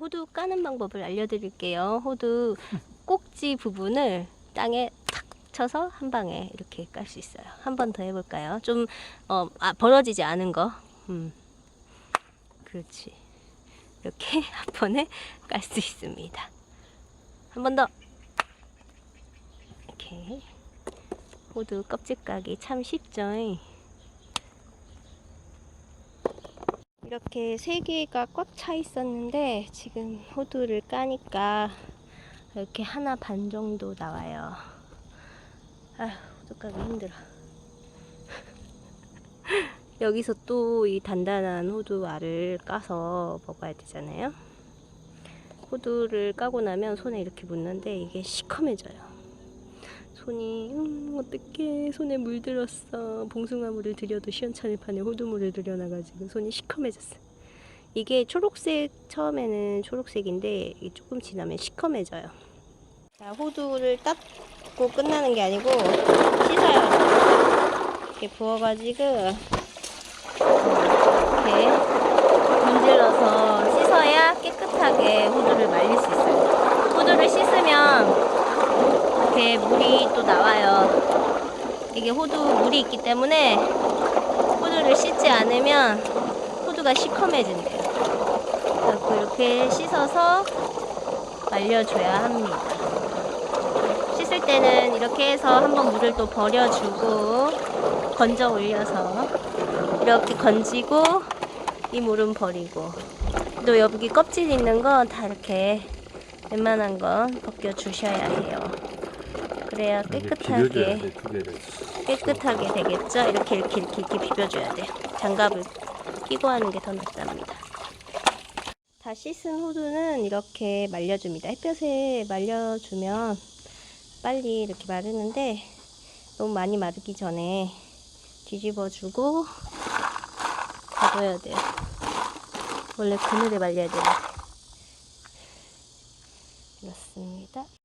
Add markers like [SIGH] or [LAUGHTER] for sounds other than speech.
호두 까는 방법을 알려드릴게요. 호두 꼭지 부분을 땅에 탁 쳐서 한 방에 이렇게 깔 수 있어요. 한 번 더 해볼까요? 좀 어, 아, 벌어지지 않은 거. 음. 그렇지. 이렇게 [LAUGHS] 한 번에 깔 수 있습니다. 한 번 더. 이렇게 호두 껍질 까기 참 쉽죠. 이렇게 세 개가 꽉 차 있었는데 지금 호두를 까니까 이렇게 하나 반 정도 나와요. 아휴, 호두 까기 힘들어. [LAUGHS] 여기서 또 이 단단한 호두 알을 까서 먹어야 되잖아요. 호두를 까고 나면 손에 이렇게 묻는데 이게 시커매져요. 손이 음 어떡해. 손에 물들었어. 봉숭아물을 들여도 시원찮을 판에 호두물을 들여놔가지고 손이 시커매졌어. 이게 초록색 처음에는 초록색인데 조금 지나면 시커매져요. 자 호두를 닦고 끝나는 게 아니고 씻어요. 이렇게 부어가지고 이렇게 문질러서 씻어야 깨끗하게 호두를 말릴 수 있어요. 호두를 씻으면 이렇게 물이 또 나와요. 이게 호두 물이 있기 때문에 호두를 씻지 않으면 호두가 시커매진대요. 그래서 이렇게 씻어서 말려줘야 합니다. 씻을 때는 이렇게 해서 한번 물을 또 버려주고 건져 올려서 이렇게 건지고 이 물은 버리고 또 여기 껍질 있는 거 다 이렇게 웬만한 건 벗겨 주셔야 해요. 그래야 깨끗하게. 깨끗하게 되겠죠? 이렇게 이렇게 이렇게 이렇게 비벼줘야 돼요. 장갑을 끼고 하는 게 더 낫답니다. 다 씻은 호두는 이렇게 말려줍니다. 햇볕에 말려주면 빨리 이렇게 마르는데 너무 많이 마르기 전에 뒤집어주고 가둬야 돼요. 원래 그늘에 말려야 되는데. 이렇습니다.